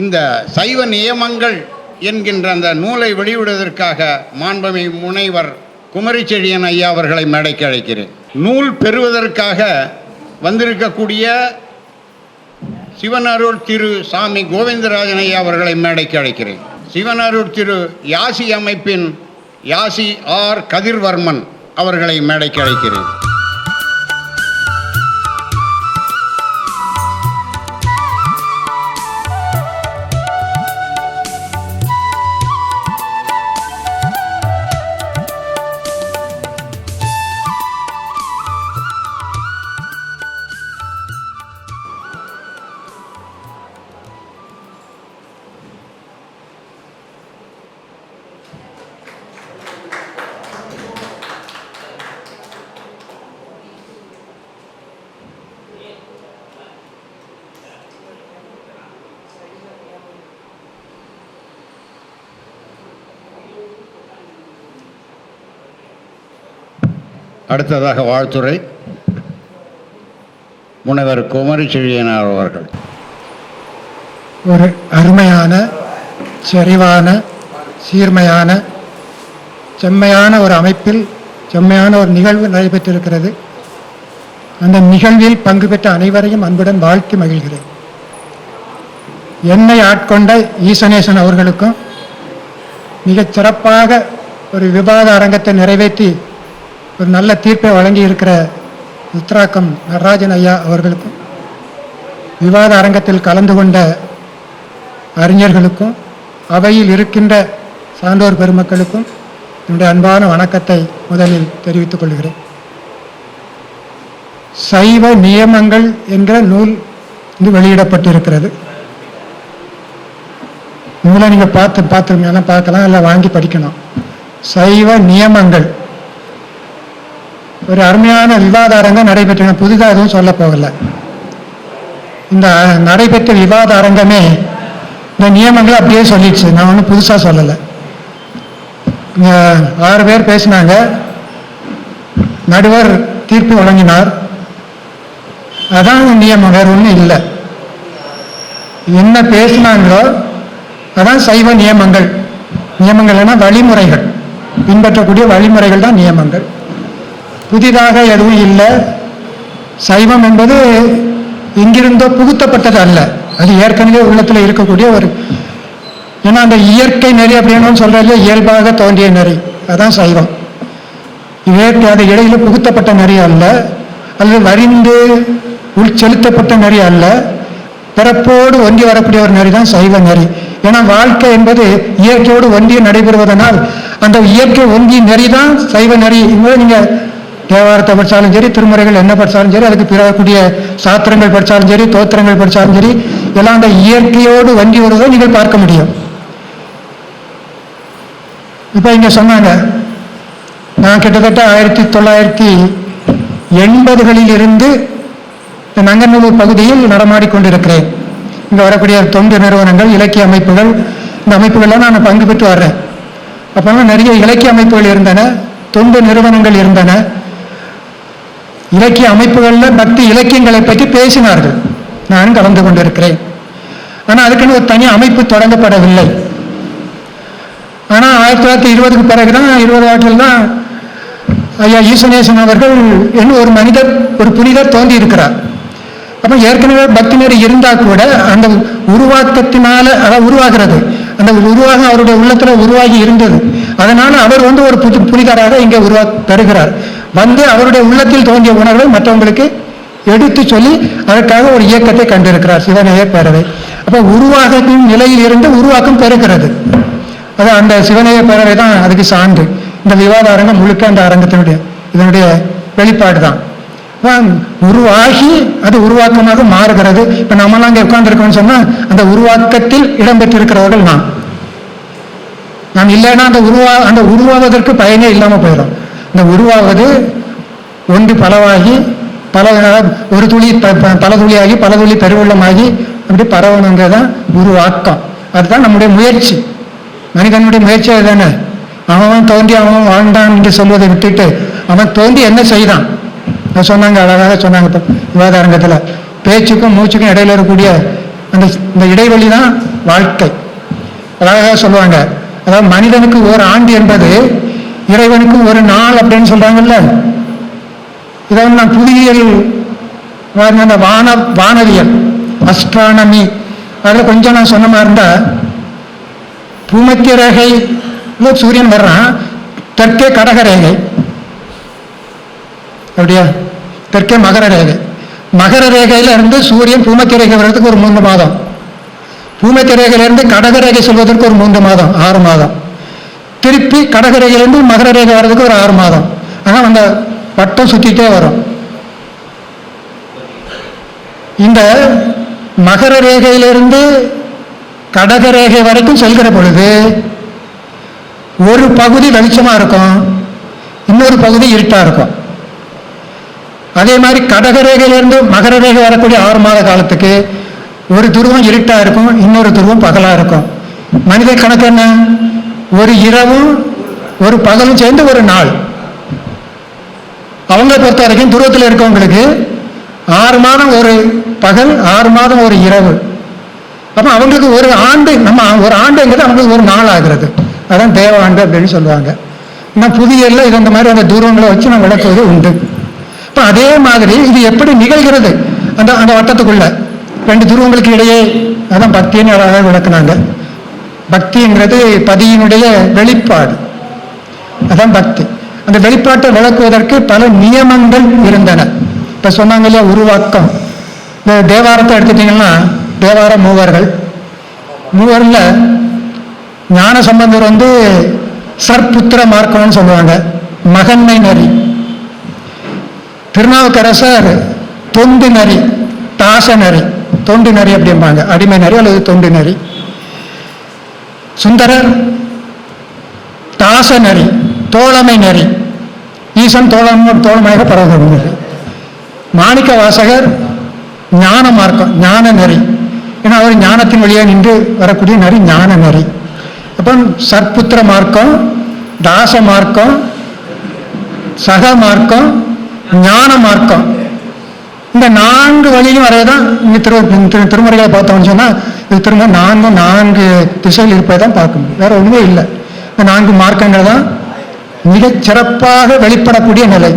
இந்த சைவ நியமங்கள் என்கின்ற அந்த நூலை வெளியிடுவதற்காக மாண்பமை முனைவர் குமரி செழியன் ஐயா அவர்களை மேடைக்கு அழைக்கிறேன். நூல் பெறுவதற்காக வந்திருக்கக்கூடிய சிவனருள் திரு சாமி கோவிந்தராஜன் ஐயா அவர்களை மேடைக்கு அழைக்கிறேன். சிவனருள் திரு யாசி அமைப்பின் யாசி ஆர் கதிர்வர்மன் அவர்களை மேடைக்கு அழைக்கிறேன். அடுத்ததாக வாழ்த்துறை முனைவர் குமரி செழியனார் அவர்கள். ஒரு அருமையான செறிவான சீர்மையான செம்மையான ஒரு அமைப்பில் செம்மையான ஒரு நிகழ்வு நடைபெற்றிருக்கிறது. அந்த நிகழ்வில் பங்கு பெற்ற அனைவரையும் அன்புடன் வாழ்த்தி மகிழ்கிறேன். என்னை ஆட்கொண்ட ஈசனேசன் அவர்களுக்கும் மிகச் சிறப்பாக ஒரு விவாத அரங்கத்தை நிறைவேற்றி ஒரு நல்ல தீர்ப்பை வழங்கி இருக்கிற உத்ராக்கம் நடராஜன் ஐயா அவர்களுக்கும் விவாத அரங்கத்தில் கலந்து கொண்ட அறிஞர்களுக்கும் அவையில் இருக்கின்ற சான்றோர் பெருமக்களுக்கும் என்னுடைய அன்பான வணக்கத்தை முதலில் தெரிவித்துக் கொள்கிறேன். சைவ நியமங்கள் என்கிற நூல் இது வெளியிடப்பட்டிருக்கிறது. நூலை நீங்கள் பார்த்து பார்த்துருந்தீங்கன்னா பார்க்கலாம் இல்லை வாங்கி படிக்கணும். சைவ நியமங்கள். ஒரு அருமையான விவாத அரங்கம் நடைபெற்ற புதிதாக எதுவும் சொல்ல போகலை. இந்த நடைபெற்ற விவாத அரங்கமே இந்த நியமங்களை அப்படியே சொல்லிடுச்சு. நான் ஒன்றும் புதுசாக சொல்லலை. ஆறு பேர் பேசினாங்க. நடுவர் தீர்ப்பு வழங்கினார். அதான் நியமம் வேறு ஒன்றும் இல்லை. என்ன பேசினாங்களோ அதான் சைவ நியமங்கள். நியமங்கள்னா வழிமுறைகள். பின்பற்றக்கூடிய வழிமுறைகள் தான் நியமங்கள். புதிதாக எதுவும் இல்லை. சைவம் என்பது எங்கிருந்தோ புகுத்தப்பட்டது அல்ல. அது ஏற்கனவே உள்ளத்தில் இருக்கக்கூடிய ஒரு ஏன்னா அந்த இயற்கை நெறி அப்படின்னு சொல்றது இயல்பாக தோன்றிய நெறி. அதான் சைவம். இயற்கை அது இடையில் புகுத்தப்பட்ட நெறி அல்ல. அல்லது வரிந்து உள்செலுத்தப்பட்ட நெறி அல்ல. பிறப்போடு ஒன்றி வரக்கூடிய ஒரு நெறி தான் சைவ நெறி. ஏன்னா வாழ்க்கை என்பது இயற்கையோடு ஒன்றி நடைபெறுவதனால் அந்த இயற்கை ஒன்றிய நெறி தான் சைவ நெறி. என்பதை நீங்கள் தேவாரத்தை படித்தாலும் சரி திருமுறைகள் என்ன படித்தாலும் சரி அதுக்கு பிறக்கூடிய சாத்திரங்கள் படித்தாலும் சரி தோத்திரங்கள் படித்தாலும் சரி எல்லாம் அந்த இயற்கையோடு வண்டி வருவதை நீங்கள் பார்க்க முடியும். இப்போ இங்கே சொன்னாங்க நான் கிட்டத்தட்ட ஆயிரத்தி தொள்ளாயிரத்தி எண்பதுகளில் இருந்து இந்த நங்கநல்லூர் பகுதியில் நடமாடிக்கொண்டிருக்கிறேன் இங்கே வரக்கூடிய தொண்டு நிறுவனங்கள் இலக்கிய அமைப்புகள் இந்த அமைப்புகள்லாம் நான் பங்கு பெற்று வர்றேன். அப்போ நிறைய இலக்கிய அமைப்புகள் இருந்தன தொண்டு நிறுவனங்கள் இருந்தன இலக்கிய அமைப்புகளில் பக்தி இலக்கியங்களை பற்றி பேசினார்கள். நான் கலந்து கொண்டிருக்கிறேன். ஆனால் அதுக்குன்னு ஒரு தனி அமைப்பு தொடங்கப்படவில்லை. ஆனால் ஆயிரத்தி தொள்ளாயிரத்தி இருபதுக்கு பிறகு தான் இருபது ஆற்றில் தான் ஐயா ஈசனேசன் அவர்கள் என்ன ஒரு மனிதர் ஒரு புனிதர் தோன்றி இருக்கிறார் அப்போ ஏற்கனவே பக்தி நெறி இருந்தால் கூட அந்த உருவாக்கத்தினால அதாவது உருவாகிறது. அந்த உருவாக அவருடைய உள்ளத்துல உருவாகி இருந்தது. அதனால் அவர் வந்து ஒரு புது புனிதராக இங்கே உருவா பெறுகிறார் வந்து அவருடைய உள்ளத்தில் தோன்றிய உணர்வை மற்றவங்களுக்கு எடுத்து சொல்லி அதற்காக ஒரு இயக்கத்தை கண்டிருக்கிறார் சிவநேய பேரவை. அப்போ உருவாகத்தின் நிலையில் இருந்து உருவாக்கம் பெறுகிறது. அது அந்த சிவநேய பேரவை தான் அதுக்கு சான்று. இந்த விவாத அரங்கம் முழுக்க அந்த அரங்கத்தினுடைய இதனுடைய வெளிப்பாடு தான். உருவாகி அது உருவாக்கமாக மாறுகிறது. இப்ப நம்மளாம் அங்கே உட்கார்ந்துருக்கோம்னு சொன்னா அந்த உருவாக்கத்தில் இடம்பெற்றிருக்கிறவர்கள் நான். நாம் இல்லைன்னா அந்த உருவா அந்த உருவாவதற்கு பயனே இல்லாமல் போயிடும். இந்த உருவாவது ஒன்று பலவாகி பல ஒரு துளி ப- ப- பல துளியாகி பல துளி பெருவெள்ளமாகி அப்படி பரவணுங்கிறதான் உருவாக்கம் அதுதான் நம்முடைய முயற்சி. மனிதனுடைய முயற்சி அதுதானே. அவன் தோன்றி அவன் வாழ்ந்தான் என்று சொல்வதை விட்டுட்டு அவன் தோன்றி என்ன செய்தான்? சொன்னாங்க அழகாக சொன்னாங்க விவாதாரங்கத்தில். பேச்சுக்கும் மூச்சுக்கும் இடையில இருக்கக்கூடிய அந்த இந்த இடைவெளி தான் வாழ்க்கை. அழகாக சொல்லுவாங்க. அதாவது மனிதனுக்கு ஒரு ஆண்டு என்பது இறைவனுக்கு ஒரு நாள் அப்படின்னு சொல்றாங்கல்ல? இதை வந்து நான் புவியியல் அந்த வான வானவியல் அஸ்ட்ரானமி அதில் கொஞ்சம் நான் சொன்ன மாதிரி இருந்தா பூமத்திய ரேகை சூரியன் வர்றான் தெற்கே கடக ரேகை அப்படியா தெற்கே மகர ரேகை மகர ரேகையில இருந்து சூரியன் பூமத்திய ரேகை வர்றதுக்கு ஒரு மூன்று மாதம். பூமத்திய ரேகையிலிருந்து கடக ரேகை சொல்வதற்கு ஒரு மூன்று மாதம் ஆறு மாதம். திருப்பி கடகரேகையிலேருந்து மகர ரேகை வர்றதுக்கு ஒரு ஆறு மாதம். ஆனால் அந்த வட்டம் சுற்றிட்டே வரும். இந்த மகர ரேகையிலிருந்து கடக ரேகை வரைக்கும் செல்கிற பொழுது ஒரு பகுதி வெளிச்சமாக இருக்கும். இன்னொரு பகுதி இருட்டாக இருக்கும். அதே மாதிரி கடக ரேகையிலிருந்து மகர ரேகை வரக்கூடிய ஆறு மாத காலத்துக்கு ஒரு துருவம் இருட்டாக இருக்கும். இன்னொரு துருவம் பகலாக இருக்கும். மனித கணக்கு என்ன? ஒரு இரவும் ஒரு பகலும் சேர்ந்து ஒரு நாள். அவங்களை பொறுத்த வரைக்கும் துருவத்தில் இருக்கவங்களுக்கு ஆறு மாதம் ஒரு பகல் ஆறு மாதம் ஒரு இரவு. அப்போ அவங்களுக்கு ஒரு ஆண்டு நம்ம ஒரு ஆண்டுங்கிறது அவங்களுக்கு ஒரு நாள் ஆகிறது. அதான் தேவ ஆண்டு அப்படின்னு சொல்லுவாங்க. இன்னும் புதியல்ல இது அந்த மாதிரி அந்த தூரங்களை வச்சு நம்ம விளக்குவது உண்டு. இப்போ அதே மாதிரி இது எப்படி நிகழ்கிறது? அந்த அந்த வட்டத்துக்குள்ள. ரெண்டு துருவங்களுக்கு இடையே அதான் பக்தின்னு அழகாக விளக்குனாங்க. பக்திங்கிறது பதியினுடைய வெளிப்பாடு. அதான் பக்தி. அந்த வெளிப்பாட்டை விளக்குவதற்கு பல நியமங்கள் இருந்தன. இப்போ சொன்னாங்க இல்லையா உருவாக்கம். இந்த தேவாரத்தை எடுத்துட்டீங்கன்னா தேவார மூவர்கள். மூவரில் ஞான சம்பந்தர் வந்து சர்புத்திர மார்க்கம்னு சொல்லுவாங்க மகன்மை நரி. திருநாவுக்கரசர் தொண்டு நரி தாச நரி. தொண்டு நரி அப்படிம்பாங்க. அடிமை நரி அல்லது தொண்டு நரி. சுந்தரர் தாச நரி தோழமை நரி ஈசன் தோழம் தோழமையாக பரவுகிறது மாணிக்க வாசகர் ஞான மார்க்கம் ஞான நெறி ஏன்னா அவர் ஞானத்தின் வழியாக நின்று வரக்கூடிய நரி ஞான நெறி அப்போ சற்புத்திர மார்க்கம் தாச மார்க்கம் சக மார்க்கம் ஞான மார்க்கம். இந்த நான்கு வழியிலும் தான் இங்கே திரு திரு- திருமுறைகளை பார்த்தோம்னு சொன்னால் இது திரும்ப நான்கு நான்கு திசையில் இருப்பதை தான் பார்க்க முடியும் வேற ஒன்றுமே இல்லை. இந்த நான்கு மார்க்கங்கள் தான் மிகச் சிறப்பாக வெளிப்படக்கூடிய நிலை.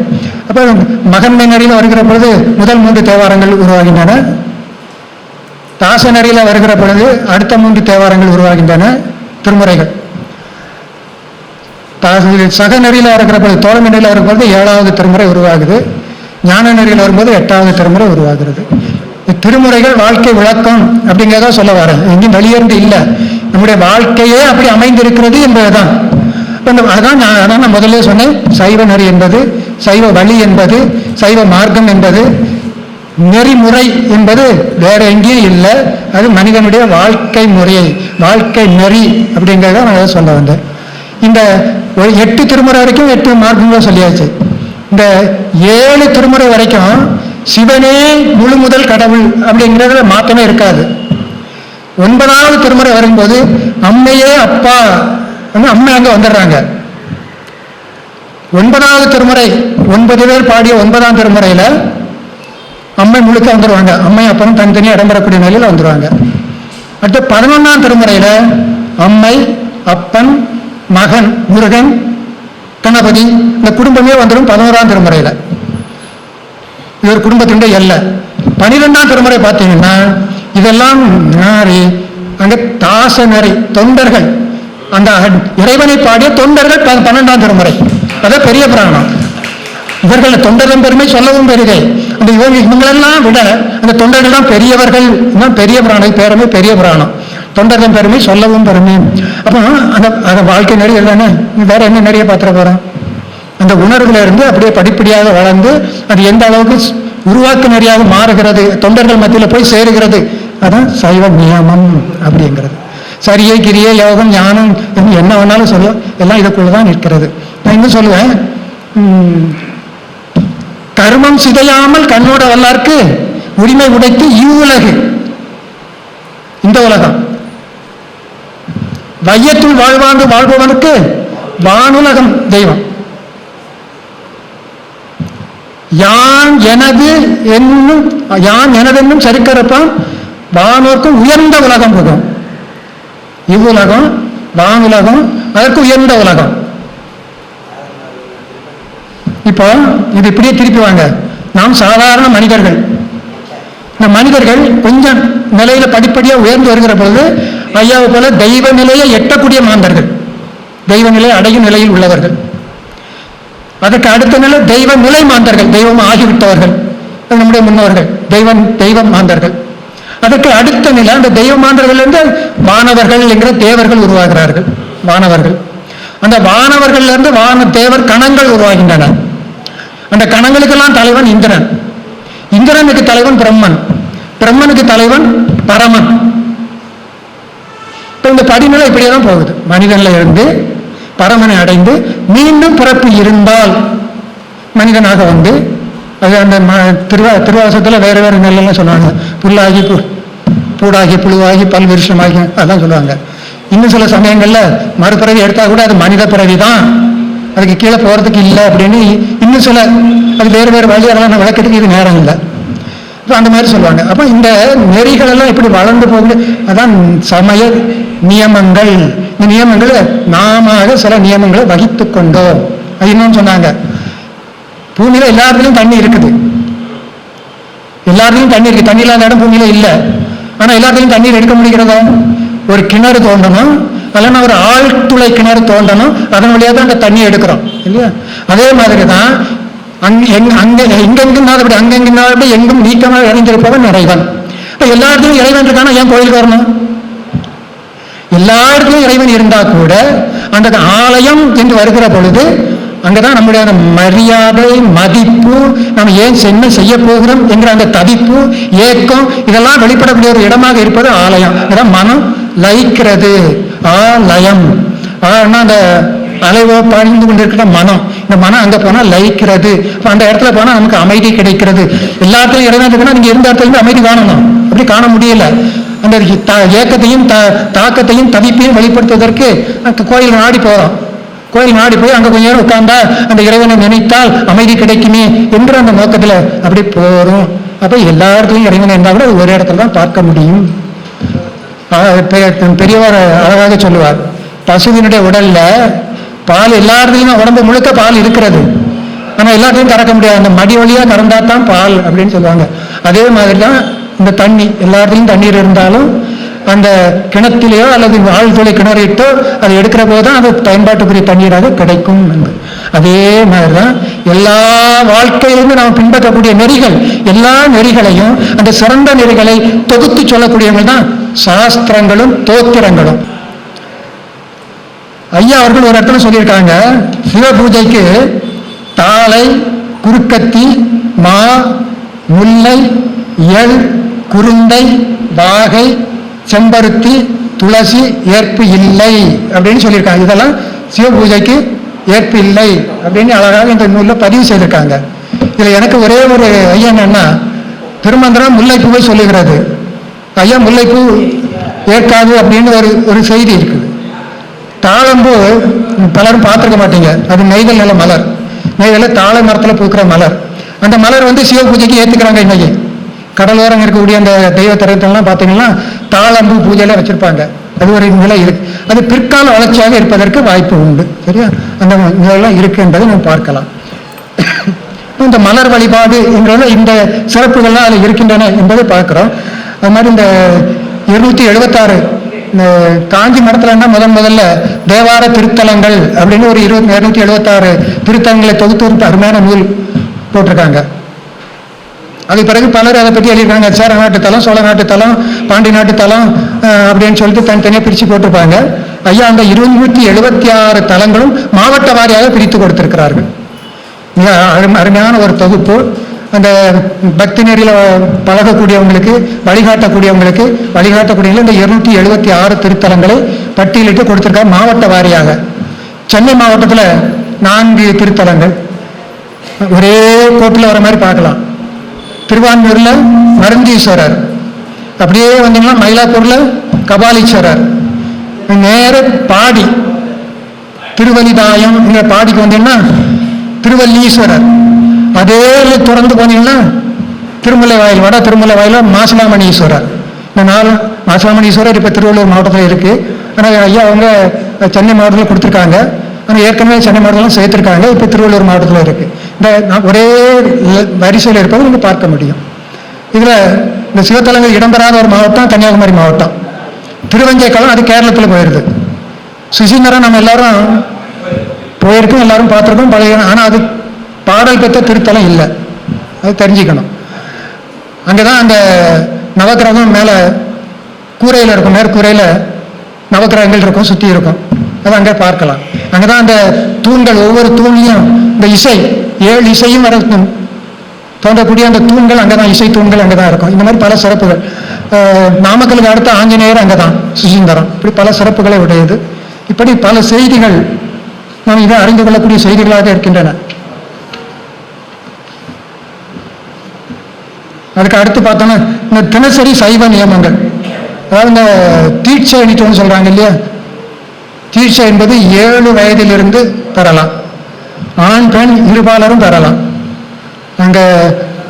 அப்போ மகன்மை நெறியில் வருகிற பொழுது முதல் மூன்று தேவாரங்கள் உருவாகின்றன. தாச நெறியில் வருகிற பொழுது அடுத்த மூன்று தேவாரங்கள் உருவாகின்றன. திருமுறைகள். தாச- சக நெறியில் இருக்கிற பொழுது தோழமை நெறியில் வருகிற ஏழாவது திருமுறை உருவாகுது. ஞான நெறியில் வரும்போது எட்டாவது திருமுறை உருவாகிறது. திருமுறைகள் வாழ்க்கை விளக்கம் அப்படிங்கிறத சொல்ல வரேன் எங்கேயும் வெளியேந்து இல்லை. நம்முடைய வாழ்க்கையே அப்படி அமைந்திருக்கிறது என்பதுதான். அப்ப அதான் நான் அதான் நான் முதல்ல சொன்னேன். சைவ நெறி என்பது சைவ வழி என்பது சைவ மார்க்கம் என்பது நெறிமுறை என்பது வேற எங்கேயும் இல்லை. அது மனிதனுடைய வாழ்க்கை முறையை வாழ்க்கை நெறி அப்படிங்கிறத நான் அதை சொல்ல வந்தேன். இந்த ஒரு எட்டு திருமுறை வரைக்கும் எட்டு மார்க்கங்களும் சொல்லியாச்சு. இந்த ஏழு திருமுறை வரைக்கும் சிவனே முழு முதல் கடவுள் அப்படிங்கிறதுல மாற்றமே இருக்காது. ஒன்பதாவது திருமுறை வரும்போது அம்மையே அப்பா வந்து அம்மை அங்கே வந்துடுறாங்க. ஒன்பதாவது திருமுறை ஒன்பது பேர் பாடிய ஒன்பதாம் திருமுறையில் அம்மை முழுக்க வந்துடுவாங்க அம்மை அப்பனும் தனித்தனியாக இடம்பெறக்கூடிய நிலையில் வந்துடுவாங்க அடுத்து பதினொன்றாம் திருமுறையில் அம்மை அப்பன் மகன் முருகன் கணபதி இந்த குடும்பமே வந்துடும் பதினோராம் திருமுறையில். இவர் ஒரு குடும்பத்தினுடைய எல்லை. பனிரெண்டாம் திருமுறை பார்த்தீங்கன்னா இதெல்லாம் நாரி அங்க தாச தொண்டர்கள். அந்த இறைவனை பாடிய தொண்டர்கள் பன்னெண்டாம் திருமுறை. அதான் பெரிய புராணம். இவர்கள் தொண்டரின் பெருமை சொல்லவும் பெரிதே. அந்த இவங்க இவங்களெல்லாம் விட அந்த தொண்டர்கள் தான் பெரியவர்கள். தான் பெரிய புராணம். பேருமே பெரிய புராணம். தொண்டரின் பெருமை சொல்லவும் பெருமை. அப்போ அந்த அந்த வாழ்க்கை நிறைய தானே வேற என்ன நிறைய பார்த்துட போறோம்? அந்த உணர்வுல இருந்து அப்படியே படிப்படியாக வளர்ந்து அது எந்த அளவுக்கு ஸ்- நெறியாக மாறுகிறது தொண்டர்கள் மத்தியில் போய் சேருகிறது அதான் சைவ நியமம் அப்படிங்கிறது. சரியே கிரியே யோகம் ஞானம் என்று என்ன வேணாலும் சொல்லுவோம் எல்லாம் இதுக்குள்ள தான் நிற்கிறது. நான் இன்னும் சொல்லுவேன். கர்மம் சிதையாமல் கண்ணோட வல்லார்க்கு உரிமை உடைத்து இவ்வுலகு. இந்த உலகம். வையத்துள் வாழ்வாங்கு வாழ்பவனுக்கு வானுலகம் தெய்வம். யான் எனது என்னும் யான் எனதென்னும் சரிக்கரப்பான் வானோர்க்கும் உயர்ந்த உலகம் புகும். இவ்வுலகம் வானுலகம் அதற்கு உயர்ந்த உலகம். இப்போ இது இப்படியே திருப்பி வாங்க. நாம் சாதாரண மனிதர்கள். இந்த மனிதர்கள் கொஞ்சம் நிலையில படிப்படியா உயர்ந்து வருகிற பொழுது ஐயாவை போல தெய்வ நிலையை எட்டக்கூடிய மாந்தர்கள். தெய்வ நிலையை அடையும் நிலையில் உள்ளவர்கள். அதற்கு அடுத்த நிலை தெய்வ நிலை மாந்தர்கள் தெய்வம் ஆகிவிட்டவர்கள். நம்முடைய முன்னோர்கள் தெய்வம் தெய்வம் மாந்தர்கள். அதற்கு அடுத்த நிலை அந்த தெய்வ மாந்தர்கள் இருந்து வானவர்கள் என்கிற தேவர்கள் உருவாகிறார்கள் வானவர்கள். அந்த வானவர்கள்லேருந்து வான தேவர் கணங்கள் உருவாகின்றன. அந்த கணங்களுக்கெல்லாம் தலைவன் இந்திரன். இந்திரனுக்கு தலைவன் பிரம்மன். பிரம்மனுக்கு தலைவன் பரமன். இப்ப இந்த படிநிலை இப்படியே தான் போகுது. மனிதன்ல இருந்து பரமனை அடைந்து மீண்டும் பிறப்பு இருந்தால் மனிதனாக வந்து அது அந்த ம- திருவா திருவாசத்தில் வேறு வேறு நெல்லாம் சொல்லுவாங்க. புல்லாகி பு பூடாகி புழுவாகி பல்விருஷமாகி அதெல்லாம் சொல்லுவாங்க. இன்னும் சில சமயங்களில் மறுபிறவி எடுத்தால் கூட அது மனித பிறவி தான். அதுக்கு கீழே போகிறதுக்கு இல்லை அப்படின்னு இன்னும் சில அது வேறு வேறு வழி அதெல்லாம் நான் இது நேரம் இல்லை. இப்போ அந்த மாதிரி சொல்லுவாங்க. அப்போ இந்த நெறிகளெல்லாம் இப்படி வளர்ந்து போகுது? அதான் சமய நியமங்கள். இந்த நியமங்களை நாம சில நியமங்களை வகித்து கொண்டோம். அது இன்னொன்னு சொன்னாங்க. பூமியில எல்லாத்துலயும் தண்ணி இருக்குது. எல்லாத்துலயும் தண்ணி இருக்கு. தண்ணி இல்லாத இடம் பூமியில இல்லை. ஆனா எல்லா இடத்துலயும் தண்ணீர் எடுக்க முடிகிறதா? ஒரு கிணறு தோண்டணும். இல்லைன்னா ஒரு ஆழ்துளை கிணறு தோண்டணும். அதன் வழியாக தான் அந்த தண்ணி எடுக்கிறோம். இல்லையா? அதே மாதிரி தான் அங்க எங் அங்கே எங்கெங்கிருந்தாலும் அங்கெங்கிருந்தாலும் எங்கும் நீக்கமாக இணைந்திருப்பவன் இறைவன். இப்போ எல்லா இடத்துலையும் இறைவன் இருக்கானா? ஏன் கோயிலுக்கு வரணும்? எல்லா இடத்துலையும் இறைவன் இருந்தா கூட அந்த ஆலயம் என்று வருகிற பொழுது அங்கதான் நம்முடைய அந்த மரியாதை மதிப்பு நம்ம ஏன் என்ன செய்ய போகிறோம் என்கிற அந்த தவிப்பு ஏக்கம் இதெல்லாம் வெளிப்படக்கூடிய ஒரு இடமாக இருப்பது ஆலயம். அதான் மனம் லயிக்கிறது. ஆலயம் ஆனா அந்த அலைவோ பணிந்து கொண்டிருக்கிற மனம். இந்த மனம் அங்க போனா லயிக்கிறது. அந்த இடத்துல போனா நமக்கு அமைதி கிடைக்கிறது. எல்லா இடத்துலயும் இறைவன் இருக்குன்னா நீங்க இருந்த இடத்துல இருந்து அமைதி காணணும். அப்படி காண முடியல. அந்த த- ஏக்கத்தையும் த- தாக்கத்தையும் தவிப்பையும் வெளிப்படுத்துவதற்கு கோயில் நாடி போகிறோம் கோயில் நாடி போய் அங்கே கொஞ்ச நேரம் உட்கார்ந்தா அந்த இறைவனை நினைத்தால் அமைதி கிடைக்குமே என்று அந்த நோக்கத்தில் அப்படி போகிறோம் அப்போ எல்லா இடத்துலையும் இறைவனை இருந்தால் கூட ஒரு இடத்துல தான் பார்க்க முடியும். பெ- பெரியவர் அழகாக சொல்லுவார். பசுவினுடைய உடல்ல பால் எல்லா உடம்பு முழுக்க பால் இருக்கிறது. ஆனால் எல்லாத்தையும் கறக்க முடியாது. அந்த மடி வழியாக கறந்தா தான் பால் அப்படின்னு சொல்லுவாங்க. அதே மாதிரி தான் இந்த தண்ணி எல்லா தண்ணீர் இருந்தாலும் அந்த கிணத்திலேயோ அல்லது ஆழ்துளை கிணறிட்டோ அதை எடுக்கிற போது தான் அது பயன்பாட்டுக்குரிய தண்ணீராக கிடைக்கும் என்பது. அதே மாதிரி தான் எல்லா வாழ்க்கையிலுமே நாம் பின்பற்றக்கூடிய நெறிகள் எல்லா நெறிகளையும் அந்த சிறந்த நெறிகளை தொகுத்து சொல்லக்கூடியவங்க தான் சாஸ்திரங்களும் தோத்திரங்களும். ஐயா அவர்கள் ஒரு இடத்துல சொல்லியிருக்காங்க சிவ பூஜைக்கு தாளை குறுக்கத்தி மா முல்லை எள் குருந்தை வாகை செம்பருத்தி துளசி ஏற்பு இல்லை அப்படின்னு சொல்லியிருக்காங்க. இதெல்லாம் சிவ பூஜைக்கு ஏற்பு இல்லை அப்படின்னு அழகாக இந்த நூலில் பதிவு செய்திருக்காங்க. இதில் எனக்கு ஒரே ஒரு ஐயா என்னன்னா திருமந்திரம் முல்லைப்பூவை சொல்லுகிறது. ஐயா முல்லைப்பூ ஏற்காது அப்படின்னு ஒரு ஒரு செய்தி இருக்குது தாழம்பூ பலரும் பார்த்துருக்க மாட்டீங்க. அது நெய்தல் நில மலர். நெய்தலில் தாழை மரத்தில் பூக்கிற மலர். அந்த மலர் வந்து சிவ பூஜைக்கு ஏற்றுக்கிறாங்க இன்னைக்கு. கடலோரம் இருக்கக்கூடிய அந்த தெய்வ தரத்தெல்லாம் பார்த்தீங்கன்னா தாளம்பு பூஜையில வச்சிருப்பாங்க. அது ஒரு நிலை இருக்கு. அது பிற்கால வளர்ச்சியாக இருப்பதற்கு வாய்ப்பு உண்டு. சரியா? அந்த நிலையெல்லாம் இருக்கு என்பதை நம்ம பார்க்கலாம். இந்த மலர் வழிபாடு என்கிற இந்த சிறப்புகள்லாம் அதில் இருக்கின்றன என்பதை பார்க்குறோம். அது மாதிரி இந்த இருநூத்தி எழுபத்தாறு இந்த காஞ்சி மடத்துலன்னா முதன் முதல்ல தேவார திருத்தலங்கள் அப்படின்னு ஒரு இருபத்தி இருநூத்தி எழுபத்தாறு திருத்தலங்களை தொகுத்து அருமையான நூல் போட்டிருக்காங்க. அதுக்கு பிறகு பலர் அதை பற்றி எழுதியிருக்காங்க. சேர நாட்டு தலம் சோழ நாட்டு தலம் பாண்டி நாட்டு தலம் அப்படின்னு சொல்லிட்டு தனித்தனியாக பிரித்து போட்டிருப்பாங்க. ஐயா அந்த இருநூற்றி எழுபத்தி ஆறு தலங்களும் மாவட்ட வாரியாக பிரித்து கொடுத்திருக்கிறார்கள். மிக அரும- அருமையான ஒரு தொகுப்பு. அந்த பக்தி நெறியில் பழகக்கூடியவங்களுக்கு வழிகாட்டக்கூடியவங்களுக்கு வழிகாட்டக்கூடியவங்க இந்த இருநூற்றி எழுபத்தி ஆறு திருத்தலங்களை பட்டியலிட்டு கொடுத்துருக்காங்க மாவட்ட வாரியாக. சென்னை மாவட்டத்தில் நான்கு திருத்தலங்கள். ஒரே கோட்டில் வர மாதிரி பார்க்கலாம். திருவான்மூரில் மருந்தீஸ்வரர் அப்படியே வந்தீங்கன்னா மயிலாப்பூரில் கபாலீஸ்வரர். நேர பாடி. திருவலிதாயம் இந்த பாடிக்கு வந்தீங்கன்னா திருவல்லீஸ்வரர் அதே திறந்து போனீங்கன்னா திருமலை வாயில் வட திருமலை வாயில் மாசிலாமணீஸ்வரர். இந்த நாலு மாசிலாமணீஸ்வரர் இப்போ திருவள்ளூர் மாவட்டத்தில் இருக்குது ஆனால் ஐயா அவங்க சென்னை மாவட்டத்தில் கொடுத்துருக்காங்க. ஆனால் ஏற்கனவே சென்னை மாவட்டத்தில் சேர்த்துருக்காங்க. இப்போ திருவள்ளூர் மாவட்டத்தில் இருக்குது இந்த நான் ஒரே வரிசையில் இருப்பதை நீங்கள் பார்க்க முடியும். இதில் இந்த சிவத்தலங்கள் இடம்பெறாத ஒரு மாவட்டம் கன்னியாகுமரி மாவட்டம். திருவஞ்சைக்காலம் அது கேரளத்தில் போயிடுது சுசீந்திரம் நம்ம எல்லாரும் போயிருக்கோம் எல்லாரும் பார்த்துருக்கோம் பழைய ஆனால் அது பாடல் பெற்ற திருத்தலம் இல்லை. அது தெரிஞ்சுக்கணும். அங்கே தான் அந்த நவகிரகம் மேலே கூரையில் இருக்கும் மேற்கூரையில் நவகிரகங்கள் இருக்கும் சுற்றி இருக்கும். அதை அங்கே பார்க்கலாம். அங்கே தான் அந்த தூண்கள் ஒவ்வொரு தூண்லையும் இந்த இசை ஏழு இசையும் வர தோன்றக்கூடிய அந்த தூண்கள் அங்கே தான் இசை தூண்கள் அங்கே தான் இருக்கும். இந்த மாதிரி பல சிறப்புகள். நாமக்கலுக்கு அடுத்த ஆஞ்சநேயர் அங்கே தான் சுசீந்தரம் இப்படி பல சிறப்புகளை உடையது. இப்படி பல செய்திகள் நாம் இதை அறிந்து கொள்ளக்கூடிய செய்திகளாக இருக்கின்றன. அதுக்கு அடுத்து பார்த்தோன்னா இந்த தினசரி சைவ நியமங்கள். அதாவது இந்த தீட்சை அணித்தோன்னு சொல்கிறாங்க இல்லையா? தீட்சை என்பது ஏழு வயதிலிருந்து பெறலாம். ஆண் பெண் இருபாலரும் பெறலாம் அங்கே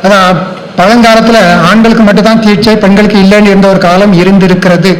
அதான் பழங்காலத்தில் ஆண்களுக்கு மட்டும்தான் தீட்சை பெண்களுக்கு இல்லைன்னு இருந்த ஒரு காலம் இருந்திருக்கிறது.